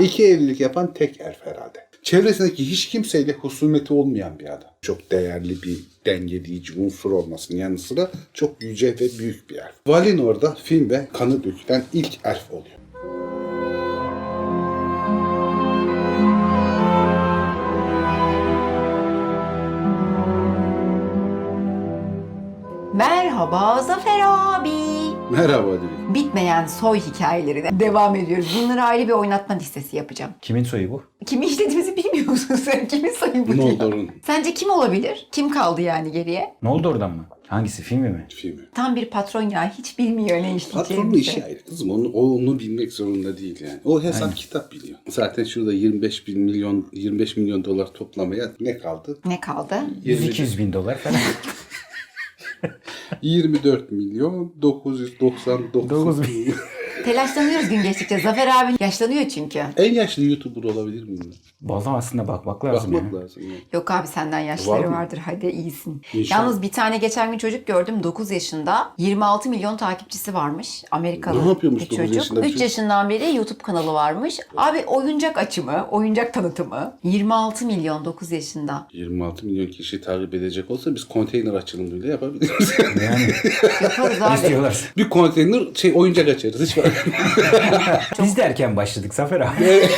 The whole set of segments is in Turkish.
İki evlilik yapan tek elf herhalde. Çevresindeki hiç kimseyle husumeti olmayan bir adam. Çok değerli bir dengeleyici unsur olmasının yanı sıra çok yüce ve büyük bir elf. Valinor'da film ve kanı dökülen ilk elf oluyor. Merhaba Zafer abi. Merhaba Dilek. Bitmeyen soy hikayelerine devam ediyoruz. Bunları ayrı bir oynatma listesi yapacağım. Kimin soyu bu? Kimi işlediğimizi bilmiyor musun sen? Kimin sayı bu? Noldor'un Sence kim olabilir? Kim kaldı yani geriye? Ne oldu oradan mı? Hangisi filmi mi? filmi. Tam bir patron ya. Hiç bilmiyor ne Patronun işleyeceğimizi. işi ayrı kızım. Onu, o onu bilmek zorunda değil yani. O hesap kitap biliyor. Zaten şurada 25 bin milyon 25 milyon dolar toplamaya ne kaldı? Ne kaldı? 100-200 bin dolar falan. 24 milyon 999 Dokuz Telaşlanıyoruz gün geçtikçe. Zafer abi yaşlanıyor çünkü. En yaşlı YouTuber olabilir miyim? Vallahi aslında bakmak lazım Bakmak ya. lazım. Yani. Yok abi senden yaşları Var mı? vardır. Hadi iyisin. İnşallah. Yalnız bir tane geçen gün çocuk gördüm. 9 yaşında. 26 milyon takipçisi varmış. Amerikalı Ne yapıyormuş bir 9 çocuk. yaşında bir 3 çocuk? yaşından beri YouTube kanalı varmış. Abi oyuncak açımı, oyuncak tanıtımı. 26 milyon 9 yaşında. 26 milyon kişi takip edecek olsa biz konteyner açılımı bile yapabiliriz. Yani Yaparız abi. istiyorlar. bir konteyner şey oyuncak açarız hiç etmez. Biz de erken başladık Zafer abi.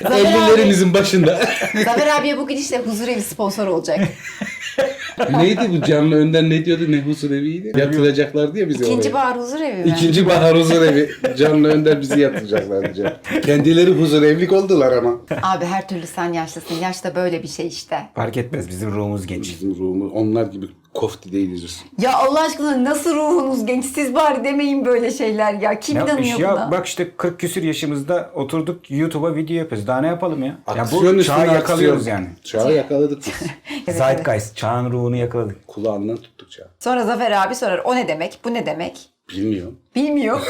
50'lerimizin başında. Zafer abiye bu gidişle huzur evi sponsor olacak. Neydi bu canlı önden ne diyordu ne huzur eviydi? Yatıracaklar diye bizi İkinci oraya. bahar huzur evi mi? İkinci bahar huzur evi. Canlı önder bizi yatıracaklar diyeceğim. Kendileri huzur evlilik oldular ama. Abi her türlü sen yaşlısın. Yaş da böyle bir şey işte. Fark etmez bizim ruhumuz genç. Bizim ruhumuz onlar gibi kofti değiliz. Ya Allah aşkına nasıl ruhunuz genç? Siz bari demeyin böyle şeyler ya. Kim Ne inanıyor yapmış ya? buna? Bak işte 40 küsür yaşımızda oturduk YouTube'a video yapıyoruz. Daha ne yapalım ya? Ya Aksiyon bu üstüne çağı yakalıyoruz aksiyon. yani. Çağı yakaladık biz. Evet, Zeitgeist, çağın ruhunu yakaladık. Kulağından tuttuk çağı. Sonra Zafer abi sorar o ne demek? Bu ne demek? Bilmiyorum. Bilmiyor.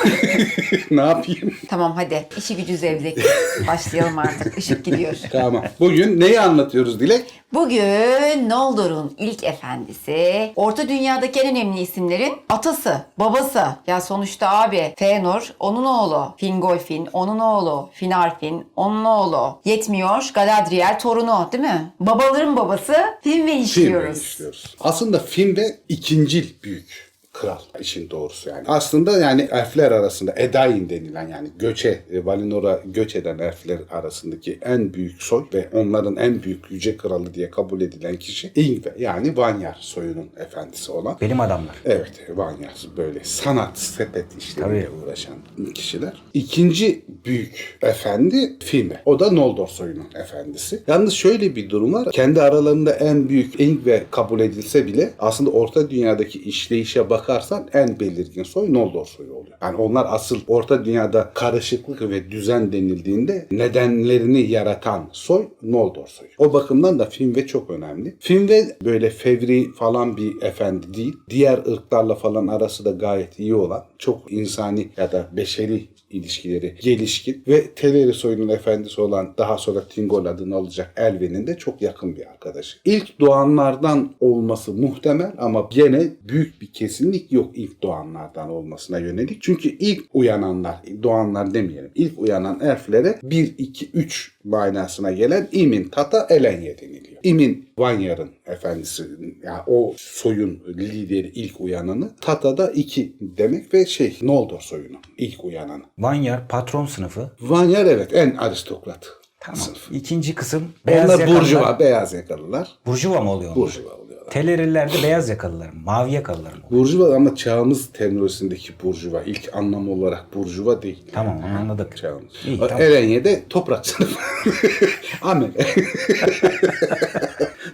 ne yapayım? tamam hadi. İşi gücü zevzek. Başlayalım artık. Işık gidiyor. Tamam. Bugün neyi anlatıyoruz Dilek? Bugün Noldor'un ilk efendisi, Orta Dünya'daki en önemli isimlerin atası, babası. Ya sonuçta abi Fëanor onun oğlu, Fingolfin onun oğlu, Finarfin onun oğlu. Yetmiyor Galadriel torunu değil mi? Babaların babası Finwë Film işliyoruz. işliyoruz. Aslında filmde ikincil büyük kral işin doğrusu yani. Aslında yani elfler arasında Edain denilen yani göçe, e, Valinor'a göç eden elfler arasındaki en büyük soy ve onların en büyük yüce kralı diye kabul edilen kişi Ingve yani Vanyar soyunun efendisi olan. Benim adamlar. Evet, Vanyar böyle sanat, sepet işleriyle Tabii. uğraşan kişiler. İkinci büyük efendi Filme. O da Noldor soyunun efendisi. Yalnız şöyle bir durum var. Kendi aralarında en büyük Ingve kabul edilse bile aslında Orta Dünya'daki işleyişe bakarsan en belirgin soy Noldor soyu oluyor. Yani onlar asıl Orta Dünya'da karışıklık ve düzen denildiğinde nedenlerini yaratan soy Noldor soyu. O bakımdan da Finve çok önemli. Finve böyle fevri falan bir efendi değil. Diğer ırklarla falan arası da gayet iyi olan, çok insani ya da beşeri ilişkileri gelişkin ve Teleri soyunun efendisi olan daha sonra Tingol adını alacak Elven'in de çok yakın bir arkadaşı. İlk doğanlardan olması muhtemel ama gene büyük bir kesinlik yok ilk doğanlardan olmasına yönelik. Çünkü ilk uyananlar, doğanlar demeyelim, ilk uyanan elflere 1, 2, 3 manasına gelen İmin, Tata, Elenye deniliyor. İmin Vanyar'ın efendisi yani o soyun lideri ilk uyananı. Tata da iki demek ve şey Noldor soyunun ilk uyananı. Vanyar patron sınıfı. Vanyar evet en aristokrat Tamam. sınıf. İkinci kısım beyaz Onlar yakalılar. burjuva, beyaz yakalılar. Burjuva mı oluyor? Burjuva oluyorlar. Teleriller de beyaz yakalılar mı? Mavi yakalılar mı? Burjuva ama çağımız terminolojisindeki burjuva. ilk anlamı olarak burjuva değil. Tamam onu anladık. Çağımız. İyi, tamam. Erenye de toprak sınıfı. Amele.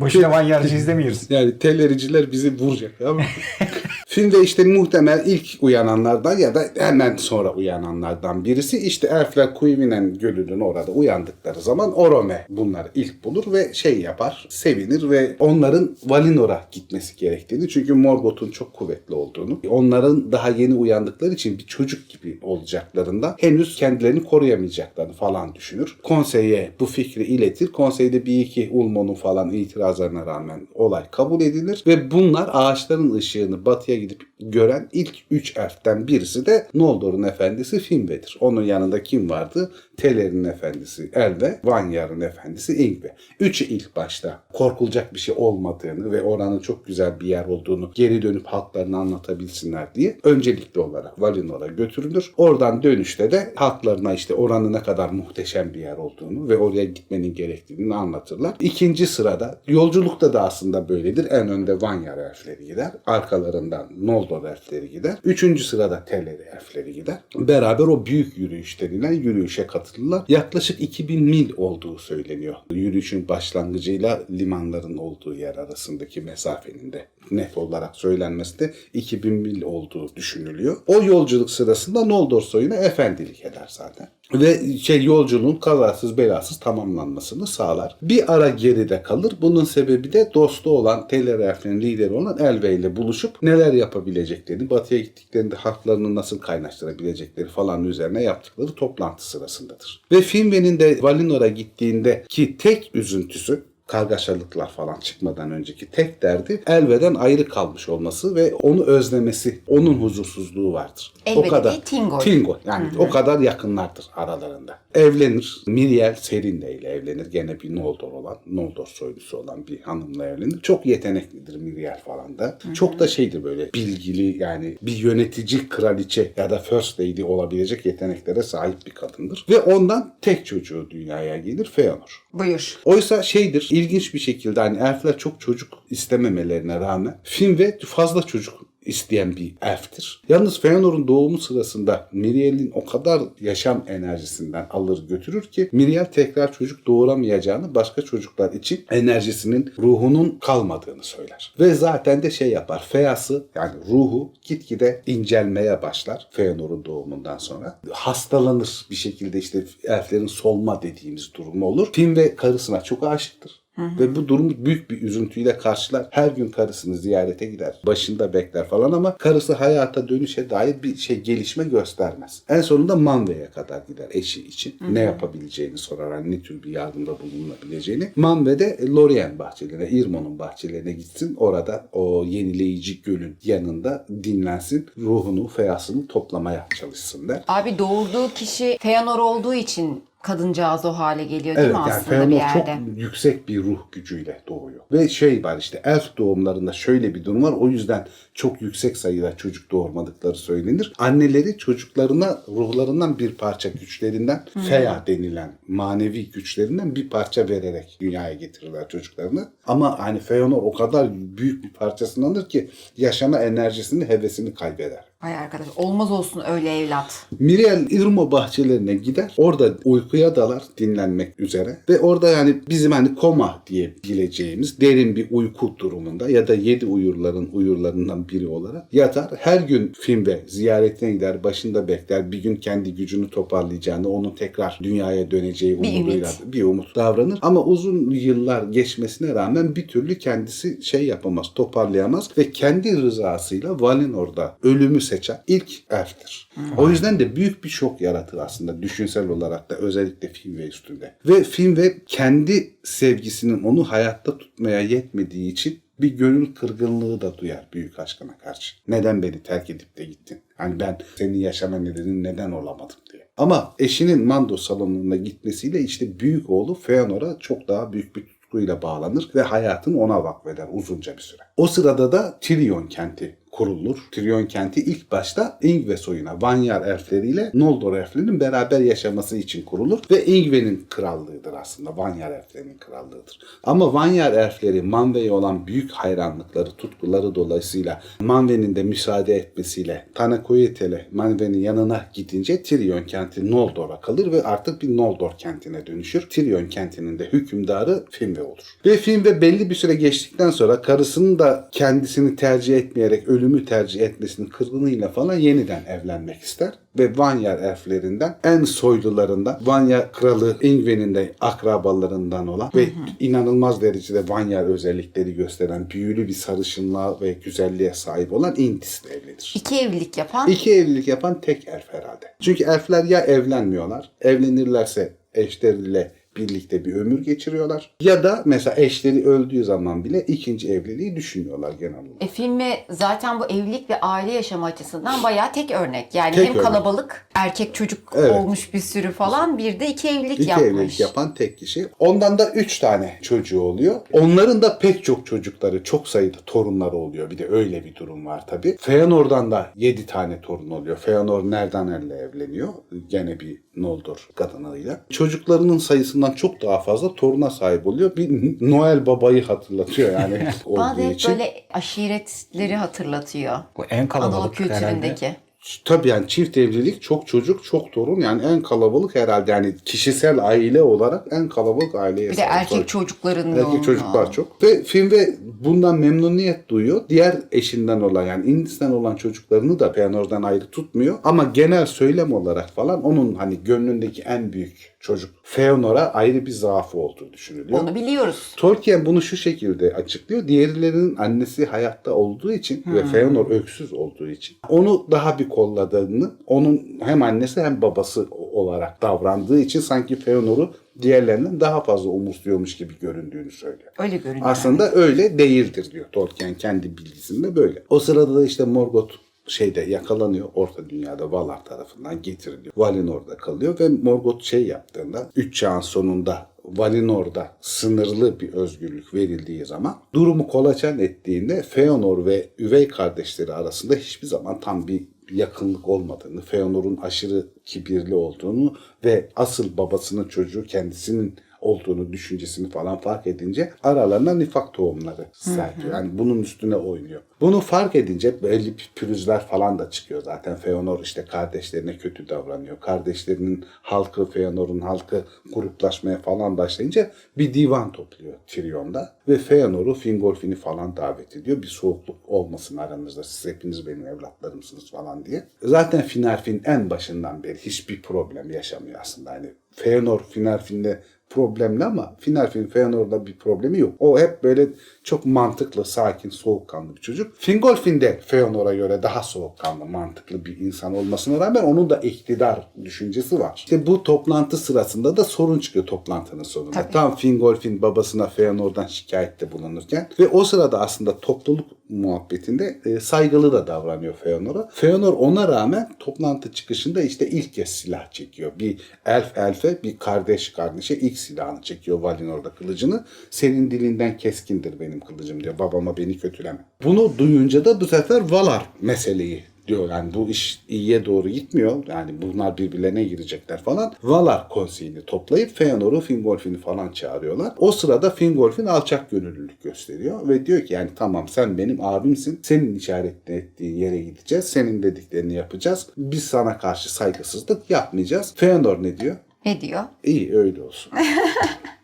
Boşuna Vanyarcı izlemiyoruz. Yani tellericiler bizi vuracak ama. Filmde işte muhtemel ilk uyananlardan ya da hemen sonra uyananlardan birisi işte elfler Kuyvinen Gölü'nün orada uyandıkları zaman Orome bunları ilk bulur ve şey yapar, sevinir ve onların Valinor'a gitmesi gerektiğini çünkü Morgoth'un çok kuvvetli olduğunu, onların daha yeni uyandıkları için bir çocuk gibi olacaklarından henüz kendilerini koruyamayacaklarını falan düşünür. Konseye bu fikri iletir. Konseyde bir iki Ulmo'nun falan itirazlarına rağmen olay kabul edilir ve bunlar ağaçların ışığını batıya the gören ilk üç elften birisi de Noldor'un efendisi Finwë'dir. Onun yanında kim vardı? Teler'in efendisi Elve, Vanyar'ın efendisi Ingve. Üçü ilk başta korkulacak bir şey olmadığını ve oranın çok güzel bir yer olduğunu geri dönüp halklarına anlatabilsinler diye öncelikli olarak Valinor'a götürülür. Oradan dönüşte de halklarına işte oranın ne kadar muhteşem bir yer olduğunu ve oraya gitmenin gerektiğini anlatırlar. İkinci sırada yolculukta da aslında böyledir. En önde Vanyar elfleri gider. Arkalarından Noldor elfleri gider. Üçüncü sırada Teleri elfleri gider. Beraber o büyük yürüyüş denilen yürüyüşe katılırlar. Yaklaşık 2000 mil olduğu söyleniyor. Yürüyüşün başlangıcıyla limanların olduğu yer arasındaki mesafenin de net olarak söylenmesi de 2000 mil olduğu düşünülüyor. O yolculuk sırasında Noldor soyuna efendilik eder zaten. Ve şey yolculuğun kazasız belasız tamamlanmasını sağlar. Bir ara geride kalır. Bunun sebebi de dostu olan Teler elflerinin lideri olan Elve ile buluşup neler yapabileceklerini, batıya gittiklerinde haklarını nasıl kaynaştırabilecekleri falan üzerine yaptıkları toplantı sırasındadır. Ve Finwë'nin de Valinor'a gittiğinde ki tek üzüntüsü kargaşalıklar falan çıkmadan önceki tek derdi Elve'den ayrı kalmış olması ve onu özlemesi, onun huzursuzluğu vardır. Elve dediği Tingol. Tingol. Yani o kadar yakınlardır aralarında. Evlenir. Miriel Serinde ile evlenir. Gene bir Noldor olan, Noldor soylusu olan bir hanımla evlenir. Çok yeteneklidir Miriel falan da. Çok da şeydir böyle bilgili yani bir yönetici kraliçe ya da first lady olabilecek yeteneklere sahip bir kadındır. Ve ondan tek çocuğu dünyaya gelir Feanor. Buyur. Oysa şeydir ilginç bir şekilde hani elfler çok çocuk istememelerine rağmen Finwë fazla çocuk isteyen bir elftir. Yalnız Feanor'un doğumu sırasında Miriel'in o kadar yaşam enerjisinden alır götürür ki Miriel tekrar çocuk doğuramayacağını başka çocuklar için enerjisinin ruhunun kalmadığını söyler. Ve zaten de şey yapar. Feası yani ruhu gitgide incelmeye başlar Feanor'un doğumundan sonra. Hastalanır bir şekilde işte elflerin solma dediğimiz durumu olur. Fin ve karısına çok aşıktır. Ve bu durumu büyük bir üzüntüyle karşılar. Her gün karısını ziyarete gider. Başında bekler falan ama karısı hayata dönüşe dair bir şey gelişme göstermez. En sonunda Manve'ye kadar gider eşi için. Ne yapabileceğini sorar. Hani ne tür bir yardımda bulunabileceğini. Manve de Lorien bahçelerine, Irmon'un bahçelerine gitsin. Orada o yenileyici gölün yanında dinlensin. Ruhunu, feyasını toplamaya çalışsın der. Abi doğurduğu kişi Feanor olduğu için kadıncağız o hale geliyor değil Evet mi yani aslında bir Feanor çok yerde? yüksek bir ruh gücüyle doğuyor. Ve şey var işte elf doğumlarında şöyle bir durum var. O yüzden çok yüksek sayıda çocuk doğurmadıkları söylenir. Anneleri çocuklarına ruhlarından bir parça güçlerinden feya denilen manevi güçlerinden bir parça vererek dünyaya getirirler çocuklarını. Ama hani Feanor o kadar büyük bir parçasını alır ki yaşama enerjisini, hevesini kaybeder. Ay arkadaş olmaz olsun öyle evlat. Miriel Irmo bahçelerine gider. Orada uykuya dalar dinlenmek üzere. Ve orada yani bizim hani koma diyebileceğimiz derin bir uyku durumunda ya da yedi uyurların uyurlarından biri olarak yatar. Her gün filmde ziyaretine gider. Başında bekler. Bir gün kendi gücünü toparlayacağını, onun tekrar dünyaya döneceği Bir umuduyla ümit. bir umut davranır. Ama uzun yıllar geçmesine rağmen bir türlü kendisi şey yapamaz, toparlayamaz ve kendi rızasıyla Valinor'da ölümü seçen ilk elftir. O yüzden de büyük bir şok yaratır aslında düşünsel olarak da özellikle Finwë üstünde. Ve Finwë kendi sevgisinin onu hayatta tutmaya yetmediği için bir gönül kırgınlığı da duyar büyük aşkına karşı. Neden beni terk edip de gittin? Hani ben senin yaşama nedenin neden olamadım diye. Ama eşinin Mando salonuna gitmesiyle işte büyük oğlu Feanor'a çok daha büyük bir tutkuyla bağlanır ve hayatını ona vakfeder uzunca bir süre. O sırada da Tirion kenti kurulur. Tirion kenti ilk başta Ingve soyuna, Vanyar elfleriyle Noldor elflerinin beraber yaşaması için kurulur ve Ingve'nin krallığıdır aslında. Vanyar elflerinin krallığıdır. Ama Vanyar elfleri Manve'ye olan büyük hayranlıkları, tutkuları dolayısıyla Manve'nin de müsaade etmesiyle Tanakoyetele Manve'nin yanına gidince Tirion kenti Noldor'a kalır ve artık bir Noldor kentine dönüşür. Tirion kentinin de hükümdarı Finwë olur. Ve Finwë belli bir süre geçtikten sonra karısının da kendisini tercih etmeyerek ölümü tercih etmesinin kırgınlığıyla falan yeniden evlenmek ister. Ve Vanyar elflerinden en soylularından Vanya kralı Ingve'nin de akrabalarından olan ve inanılmaz derecede Vanyar özellikleri gösteren büyülü bir sarışınlığa ve güzelliğe sahip olan Intis'le evlenir. İki evlilik yapan İki evlilik yapan tek elf herhalde. Çünkü elfler ya evlenmiyorlar, evlenirlerse eşleriyle birlikte bir ömür geçiriyorlar. Ya da mesela eşleri öldüğü zaman bile ikinci evliliği düşünüyorlar genel olarak. E filmi zaten bu evlilik ve aile yaşamı açısından bayağı tek örnek. Yani Tek hem örnek. kalabalık, erkek çocuk Evet. olmuş bir sürü falan bir de iki evlilik İki yapmış. evlilik yapan tek kişi. Ondan da üç tane çocuğu oluyor. Onların da pek çok çocukları, çok sayıda torunları oluyor. Bir de öyle bir durum var tabii. Feanor'dan da yedi tane torun oluyor. Feanor Nerdanel'le evleniyor. Gene bir Noldor kadınıyla. Çocuklarının sayısından çok daha fazla toruna sahip oluyor. Bir Noel babayı hatırlatıyor yani hep için. böyle aşiretleri hatırlatıyor. Bu en Anadolu kalabalık herhalde. Tabii yani çift evlilik, çok çocuk, çok torun yani en kalabalık herhalde yani kişisel aile olarak en kalabalık aileye Bir de erkek çocukların Erkek çocuklar çok. Ve film ve bundan memnuniyet duyuyor. Diğer eşinden olan yani Indis'ten olan çocuklarını da Feanor'dan ayrı tutmuyor. Ama genel söylem olarak falan onun hani gönlündeki en büyük çocuk Feanor'a ayrı bir zaafı olduğu düşünülüyor. Onu biliyoruz. Tolkien bunu şu şekilde açıklıyor. Diğerlerinin annesi hayatta olduğu için ve Feanor öksüz olduğu için onu daha bir kolladığını, onun hem annesi hem babası olarak davrandığı için sanki Feanor'u diğerlerinden daha fazla umursuyormuş gibi göründüğünü söylüyor. Öyle görünüyor. Aslında öyle değildir diyor Tolkien kendi bilgisinde böyle. O sırada da işte Morgoth şeyde yakalanıyor Orta Dünya'da Valar tarafından getiriliyor. Valinor'da kalıyor ve Morgoth şey yaptığında 3 çağın sonunda Valinor'da sınırlı bir özgürlük verildiği zaman durumu kolaçan ettiğinde Feanor ve üvey kardeşleri arasında hiçbir zaman tam bir yakınlık olmadığını, Feanor'un aşırı kibirli olduğunu ve asıl babasının çocuğu kendisinin olduğunu düşüncesini falan fark edince aralarına nifak tohumları serpiyor. Yani bunun üstüne oynuyor. Bunu fark edince belli pürüzler falan da çıkıyor zaten. Feanor işte kardeşlerine kötü davranıyor. Kardeşlerinin halkı, Feanor'un halkı gruplaşmaya falan başlayınca bir divan topluyor Tyrion'da. Ve Feanor'u, Fingolfin'i falan davet ediyor. Bir soğukluk olmasın aranızda. Siz hepiniz benim evlatlarımsınız falan diye. Zaten Finarfin en başından beri hiçbir problem yaşamıyor aslında. Hani Feanor Finarfin'le problemli ama Finarfin Feanor'da bir problemi yok. O hep böyle çok mantıklı, sakin, soğukkanlı bir çocuk. Fingolfin de Feanor'a göre daha soğukkanlı, mantıklı bir insan olmasına rağmen onun da iktidar düşüncesi var. İşte bu toplantı sırasında da sorun çıkıyor toplantının sonunda. Tabii. Tam Fingolfin babasına Feanor'dan şikayette bulunurken ve o sırada aslında topluluk muhabbetinde e, saygılı da davranıyor Feanor'a. Feanor ona rağmen toplantı çıkışında işte ilk kez silah çekiyor. Bir elf elfe, bir kardeş kardeşe ilk silahını çekiyor Valinor'da kılıcını. Senin dilinden keskindir benim kılıcım diyor. Babama beni kötüleme. Bunu duyunca da bu sefer Valar meseleyi diyor. Yani bu iş iyiye doğru gitmiyor. Yani bunlar birbirlerine girecekler falan. Valar konseyini toplayıp Feanor'u, Fingolfin'i falan çağırıyorlar. O sırada Fingolfin alçak gönüllülük gösteriyor ve diyor ki yani tamam sen benim abimsin. Senin işaret ettiğin yere gideceğiz. Senin dediklerini yapacağız. Biz sana karşı saygısızlık yapmayacağız. Feanor ne diyor? Ne diyor? İyi öyle olsun.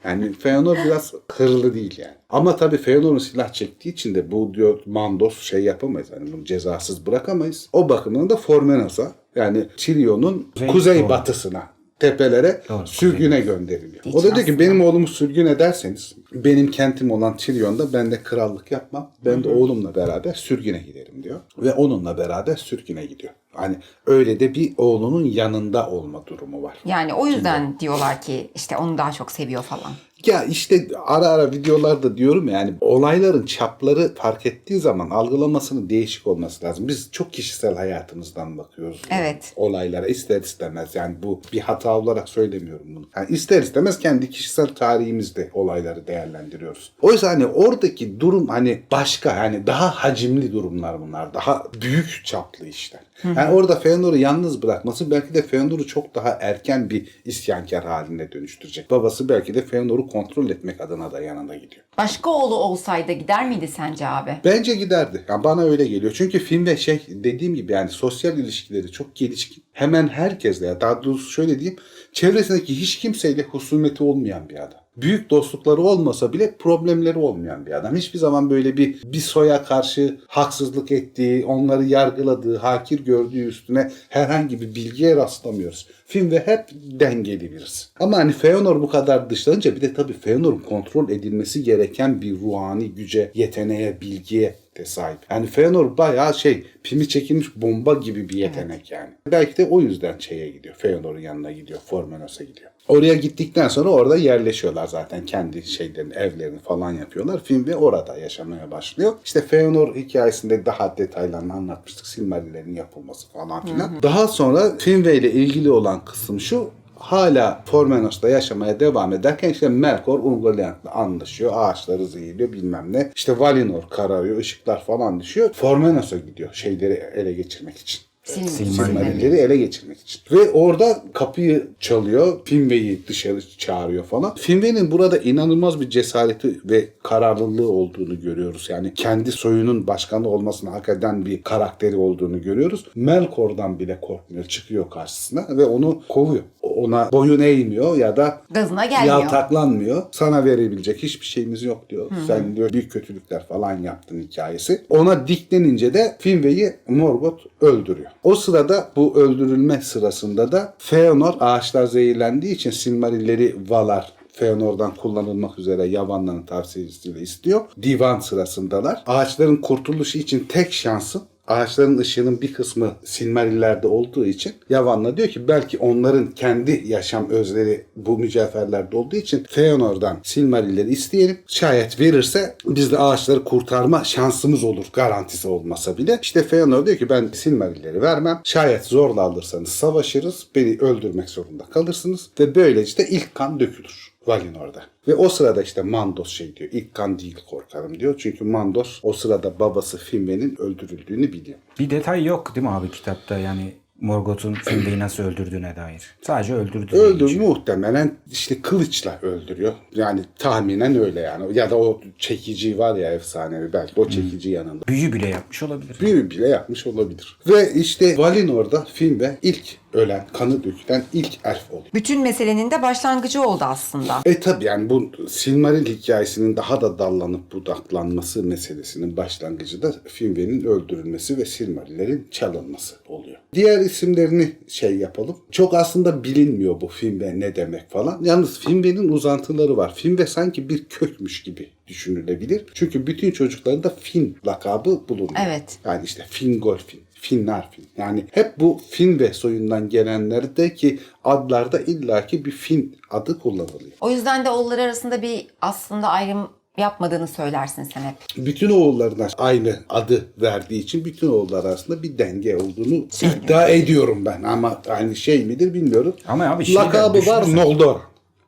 Yani Feanor biraz hırlı değil yani. Ama tabii Feanor'un silah çektiği için de bu diyor Mandos şey yapamayız. Hani bunu cezasız bırakamayız. O bakımdan da Formenos'a yani Tyrion'un Kuzey- batısına tepelere Doğru, sürgüne gönderiliyor. Hiç O da diyor ki benim oğlumu sürgün ederseniz benim kentim olan Tyrion'da ben de krallık yapmam. Ben de oğlumla beraber sürgüne giderim diyor. Ve onunla beraber sürgüne gidiyor. Hani öyle de bir oğlunun yanında olma durumu var. Yani o yüzden diyorlar ki işte onu daha çok seviyor falan. Ya işte ara ara videolarda diyorum ya, yani olayların çapları fark ettiği zaman algılamasının değişik olması lazım. Biz çok kişisel hayatımızdan bakıyoruz. Evet. Olaylara ister istemez yani bu bir hata olarak söylemiyorum bunu. Yani ister istemez kendi kişisel tarihimizde olayları değerlendiriyoruz. Oysa hani oradaki durum hani başka yani daha hacimli durumlar bunlar. Daha büyük çaplı işler. Yani orada Feanor'u yalnız bırakması belki de Feanor'u çok daha erken bir isyankar haline dönüştürecek. Babası belki de Feanor'u kontrol etmek adına da yanına gidiyor. Başka oğlu olsaydı gider miydi sence abi? Bence giderdi. Yani bana öyle geliyor. Çünkü filmde şey dediğim gibi yani sosyal ilişkileri çok gelişkin. Hemen herkesle ya daha doğrusu şöyle diyeyim. Çevresindeki hiç kimseyle husumeti olmayan bir adam. Büyük dostlukları olmasa bile problemleri olmayan bir adam. Hiçbir zaman böyle bir bir soya karşı haksızlık ettiği, onları yargıladığı, hakir gördüğü üstüne herhangi bir bilgiye rastlamıyoruz. Filmde hep dengeli birisi. Ama hani Feanor bu kadar dışlanınca bir de tabii Feanor'un kontrol edilmesi gereken bir ruhani güce, yeteneğe, bilgiye de sahip. Yani Feanor bayağı şey pimi çekilmiş bomba gibi bir yetenek yani. Belki de o yüzden şeye gidiyor. Feanor'un yanına gidiyor. Formenos'a gidiyor. Oraya gittikten sonra orada yerleşiyorlar zaten. Kendi şeylerini, evlerini falan yapıyorlar. Finve orada yaşamaya başlıyor. İşte Feanor hikayesinde daha detaylarını anlatmıştık. Silmarillerin yapılması falan filan. Daha sonra Finve ile ilgili olan kısım şu hala Formenos'ta yaşamaya devam ederken işte Melkor Ungoliant'la anlaşıyor. Ağaçları zehirliyor bilmem ne. İşte Valinor kararıyor. ışıklar falan düşüyor. Formenos'a gidiyor şeyleri ele geçirmek için. Silmarilleri. Silmarilleri ele geçirmek için. Ve orada kapıyı çalıyor. Finwë'yi dışarı çağırıyor falan. Finwë'nin burada inanılmaz bir cesareti ve kararlılığı olduğunu görüyoruz. Yani kendi soyunun başkanı olmasını hak eden bir karakteri olduğunu görüyoruz. Melkor'dan bile korkmuyor. Çıkıyor karşısına ve onu kovuyor. Ona boyun eğmiyor ya da Gazına gelmiyor. Yaltaklanmıyor. Sana verebilecek hiçbir şeyimiz yok diyor. Sen diyor büyük kötülükler falan yaptın hikayesi. Ona diklenince de Finwë'yi Morgoth öldürüyor. O sırada bu öldürülme sırasında da Feanor ağaçlar zehirlendiği için Silmarilleri Valar Feanor'dan kullanılmak üzere Yavanların tavsiyesiyle istiyor. Divan sırasındalar. Ağaçların kurtuluşu için tek şansı ağaçların ışığının bir kısmı Silmarillerde olduğu için Yavan'la diyor ki belki onların kendi yaşam özleri bu mücevherlerde olduğu için Feanor'dan Silmarilleri isteyelim. Şayet verirse biz de ağaçları kurtarma şansımız olur garantisi olmasa bile. İşte Feanor diyor ki ben Silmarilleri vermem. Şayet zorla alırsanız savaşırız. Beni öldürmek zorunda kalırsınız. Ve böylece de ilk kan dökülür. Valinor'da. Ve o sırada işte Mandos şey diyor. İlk kan değil korkarım diyor. Çünkü Mandos o sırada babası Finwë'nin öldürüldüğünü biliyor. Bir detay yok değil mi abi kitapta yani Morgoth'un Finwë'yi nasıl öldürdüğüne dair. Sadece öldürdüğü Öldür geçiyor. muhtemelen işte kılıçla öldürüyor. Yani tahminen öyle yani. Ya da o çekici var ya efsanevi belki o çekici yanında. Büyü bile yapmış olabilir. Büyü bile yapmış olabilir. Ve işte Valinor'da Finwë ilk ölen, kanı dökülen ilk elf oluyor. Bütün meselenin de başlangıcı oldu aslında. E tabi yani bu Silmaril hikayesinin daha da dallanıp budaklanması meselesinin başlangıcı da Finwë'nin öldürülmesi ve Silmarillerin çalınması oluyor. Diğer isimlerini şey yapalım. Çok aslında bilinmiyor bu Finwë ne demek falan. Yalnız Finwë'nin uzantıları var. Finwë sanki bir kökmüş gibi düşünülebilir. Çünkü bütün çocuklarında Fin lakabı bulunuyor. Evet. Yani işte Fingolfin, Finnarfin. Yani hep bu Fin ve soyundan gelenlerdeki adlarda illaki bir Fin adı kullanılıyor. O yüzden de oğulları arasında bir aslında ayrım yapmadığını söylersin sen hep. Bütün oğullarına aynı adı verdiği için bütün oğullar arasında bir denge olduğunu Söylüyor. iddia ediyorum ben. Ama aynı şey midir bilmiyorum. Ama abi şeyden Lakabı var düşünürsen- Noldor.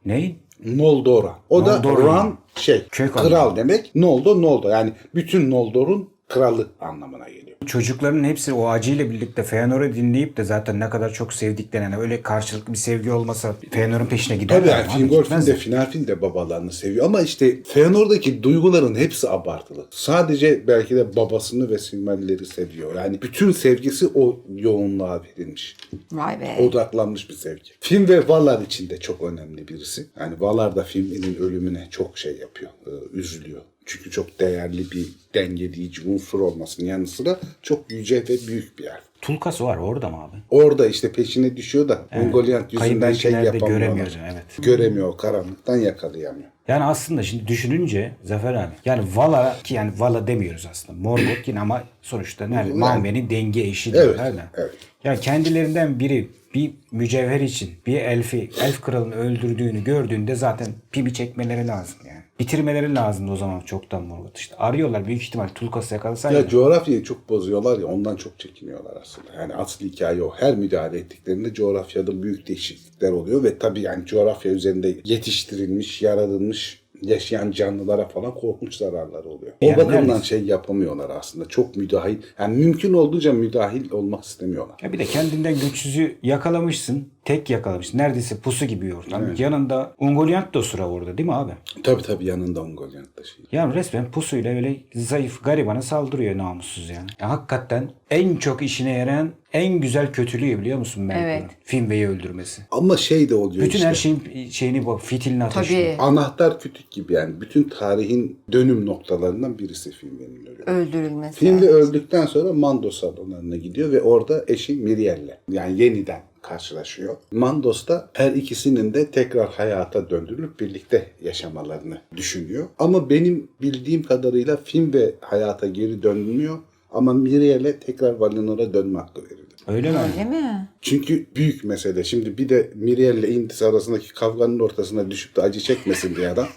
Neyin? Noldora. O da Ran şey Kök kral anlamı. demek. Noldor Noldor. Yani bütün Noldor'un kralı anlamına geliyor. Çocukların hepsi o acıyla birlikte Feanor'u dinleyip de zaten ne kadar çok sevdiklerine öyle karşılıklı bir sevgi olmasa Feanor'un peşine giderler. Tabii yani? Fingolfin de mi? Finarfin de babalarını seviyor ama işte Feanor'daki duyguların hepsi abartılı. Sadece belki de babasını ve Silmarilleri seviyor. Yani bütün sevgisi o yoğunluğa verilmiş. Vay be. Odaklanmış bir sevgi. Film ve Valar için de çok önemli birisi. Yani Valar da filminin ölümüne çok şey yapıyor, e, üzülüyor. Çünkü çok değerli bir dengeleyici unsur olmasının yanı sıra çok yüce ve büyük bir yer. Tulkas var orada mı abi? Orada işte peşine düşüyor da Ungoliant yüzünden şey yapamıyorlar. göremiyoruz, evet. Göremiyor, karanlıktan yakalayamıyor. Yani aslında şimdi düşününce Zafer abi yani Vala ki yani Vala demiyoruz aslında. Morgoth yine ama sonuçta nerede? Manve'nin denge eşi diyorlar Evet, da. evet. Yani kendilerinden biri bir mücevher için bir elfi, elf kralını öldürdüğünü gördüğünde zaten pimi çekmeleri lazım yani. Bitirmeleri lazımdı o zaman çoktan Morgoth işte. Arıyorlar büyük ihtimal Tulkas'ı yakalasaydı. Ya coğrafyayı çok bozuyorlar ya ondan çok çekiniyorlar aslında. Yani asıl hikaye o. Her müdahale ettiklerinde coğrafyada büyük değişiklikler oluyor ve tabii yani coğrafya üzerinde yetiştirilmiş, yaratılmış yaşayan canlılara falan korkunç zararları oluyor. O Yani bakımdan neredeyse. şey yapamıyorlar aslında. Çok müdahil. Yani mümkün olduğunca müdahil olmak istemiyorlar. Ya bir de kendinden güçsüzü yakalamışsın. Tek yakalamışsın. Neredeyse pusu gibi ortam. Yanında Ungoliant da sıra orada değil mi abi? Tabii tabii yanında Ungoliant da şey. Yani resmen pusuyla öyle zayıf garibana saldırıyor namussuz yani. Ya hakikaten en çok işine yarayan en güzel kötülüğü biliyor musun Melkor'un? Evet. Finwë'yi öldürmesi. Ama şey de oluyor Bütün işte. her şeyin şeyini bak fitilini ateşliyor. Tabii. Anahtar kütük gibi yani. Bütün tarihin dönüm noktalarından birisi filminin ölümü. Öldürülmesi. Filmde öldükten sonra Mando salonlarına gidiyor ve orada eşi Miriel'le yani yeniden karşılaşıyor. Mandos da her ikisinin de tekrar hayata döndürülüp birlikte yaşamalarını düşünüyor. Ama benim bildiğim kadarıyla film ve hayata geri dönmüyor ama Miriel'e tekrar Valinor'a dönme hakkı verildi. Öyle mi? Öyle mi? Çünkü büyük mesele. Şimdi bir de Miriel ile Indis arasındaki kavganın ortasına düşüp de acı çekmesin diye adam.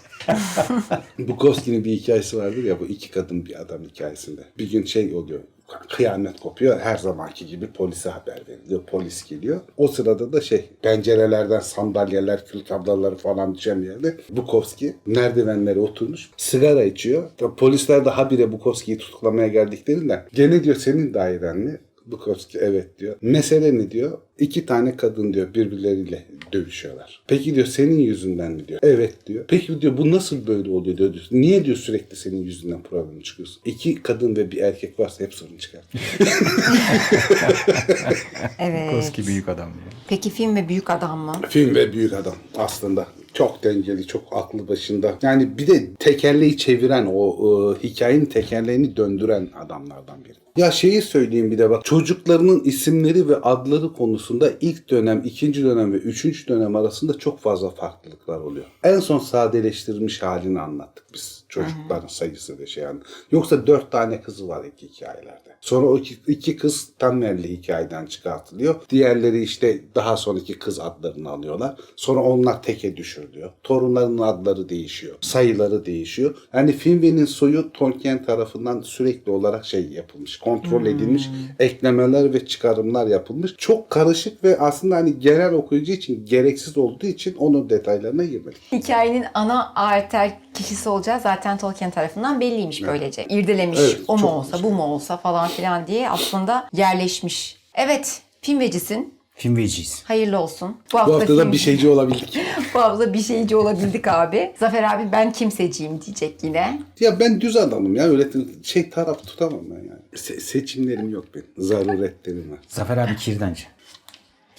Bukowski'nin bir hikayesi vardır ya bu iki kadın bir adam hikayesinde. Bir gün şey oluyor. Kıyamet kopuyor. Her zamanki gibi polise haber veriliyor. Polis geliyor. O sırada da şey pencerelerden sandalyeler, kül tablaları falan düşen yerde Bukowski merdivenlere oturmuş. Sigara içiyor. Polisler de habire Bukowski'yi tutuklamaya geldiklerinde gene diyor senin dairen mi? Bukowski evet diyor. Mesele ne diyor? İki tane kadın diyor birbirleriyle dövüşüyorlar. Peki diyor senin yüzünden mi diyor? Evet diyor. Peki diyor bu nasıl böyle oluyor diyor. Niye diyor sürekli senin yüzünden problem çıkıyorsun? İki kadın ve bir erkek varsa hep sorun çıkar. Evet. Koski büyük adam diyor. Peki film ve büyük adam mı? Film ve büyük adam aslında. Çok dengeli, çok aklı başında. Yani bir de tekerleği çeviren, o e, hikayenin tekerleğini döndüren adamlardan biri. Ya şeyi söyleyeyim bir de bak. Çocuklarının isimleri ve adları konusunda ilk dönem, ikinci dönem ve üçüncü dönem arasında çok fazla farklılıklar oluyor. En son sadeleştirilmiş halini anlattık biz. Çocukların sayısı ve şey yani. Yoksa dört tane kızı var iki hikayelerde. Sonra o iki, iki kız Tammer'li hikayeden çıkartılıyor. Diğerleri işte daha sonraki kız adlarını alıyorlar. Sonra onlar teke düşürülüyor. Torunlarının adları değişiyor. Sayıları değişiyor. Yani Finwë'nin soyu Tolkien tarafından sürekli olarak şey yapılmış. Kontrol edilmiş. Eklemeler ve çıkarımlar yapılmış. Çok karışık ve aslında hani genel okuyucu için gereksiz olduğu için onun detaylarına girmedik. Hikayenin ana arter kişisi olacağı zaten Tolkien tarafından belliymiş böylece. İrdelemiş Evet, o mu olsa bu mu olsa falan filan diye aslında yerleşmiş. Evet film vecisin. Film veciz. Hayırlı olsun. Bu Bu hafta, haftada film- bir şeyci olabildik. Bu hafta bir şeyci olabildik abi. Zafer abi ben kimseciyim diyecek yine. Ya ben düz adamım ya öyle şey taraf tutamam ben yani. Se- seçimlerim yok benim. Zaruretlerim var. Zafer abi kirdancı.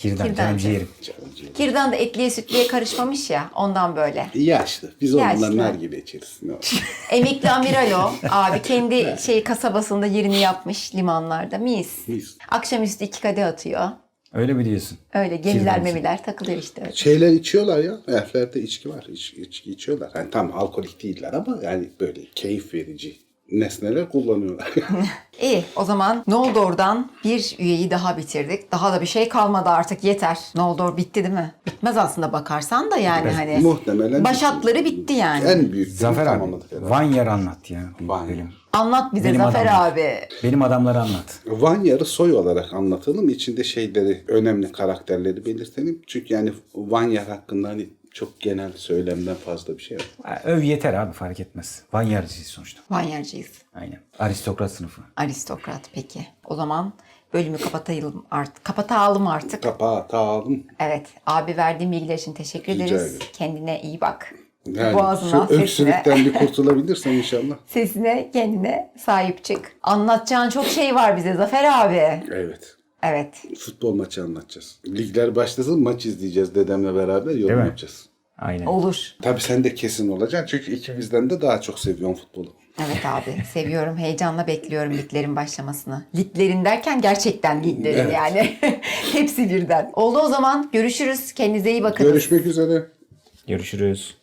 Kirdan, Kirdancı. canım ciğerim. Canım ciğerim. Kirdan da etliye sütlüye karışmamış ya ondan böyle. Yaşlı. Biz Yaşlı. onunla nar gibi içeriz. Ne olur. Emekli amiral o. Abi kendi şey kasabasında yerini yapmış limanlarda. Mis. Mis. Akşamüstü iki kadeh atıyor. Öyle mi diyorsun? Öyle gemiler Kirdancı. memiler takılıyor işte. öyle. Şeyler içiyorlar ya. Elflerde içki var. İç, içki içiyorlar. Yani tam alkolik değiller ama yani böyle keyif verici nesneler kullanıyorlar. İyi o zaman Noldor'dan bir üyeyi daha bitirdik. Daha da bir şey kalmadı artık yeter. Noldor bitti değil mi? Bitmez aslında bakarsan da yani hani. Muhtemelen Başatları bitti yani. en büyük Zafer abi. tamamladık herhalde. Vanyar anlat ya. Vanyar. Anlat bize Benim Zafer adamlar. abi. Benim adamları anlat. Vanyar'ı soy olarak anlatalım. İçinde şeyleri, önemli karakterleri belirtelim. Çünkü yani Vanyar hakkında hani çok genel söylemden fazla bir şey yok. Ha, Öv yeter abi fark etmez. Vanyarcıyız sonuçta. Vanyarcıyız. Aynen. Aristokrat sınıfı. Aristokrat peki. O zaman bölümü kapatayım artık. Kapatalım artık. Kapağı tağalım. Evet. Abi verdiğin bilgiler için teşekkür Rica ederiz. ederim. Kendine iyi bak. Yani Boğazına, şu sesine. öksürükten bir kurtulabilirsen inşallah. Sesine, kendine sahip çık. Anlatacağın çok şey var bize Zafer abi. Evet. Evet. Futbol maçı anlatacağız. Ligler başlasın maç izleyeceğiz dedemle beraber yorum Değil mi? yapacağız. Aynen. Olur. Tabii sen de kesin olacaksın çünkü ikimizden de daha çok seviyorsun futbolu. Evet abi. Seviyorum. Heyecanla bekliyorum liglerin başlamasını. Liglerin derken gerçekten liglerin Evet. yani. Hepsi birden. Oldu o zaman. Görüşürüz. Kendinize iyi bakın. Görüşmek üzere. Görüşürüz.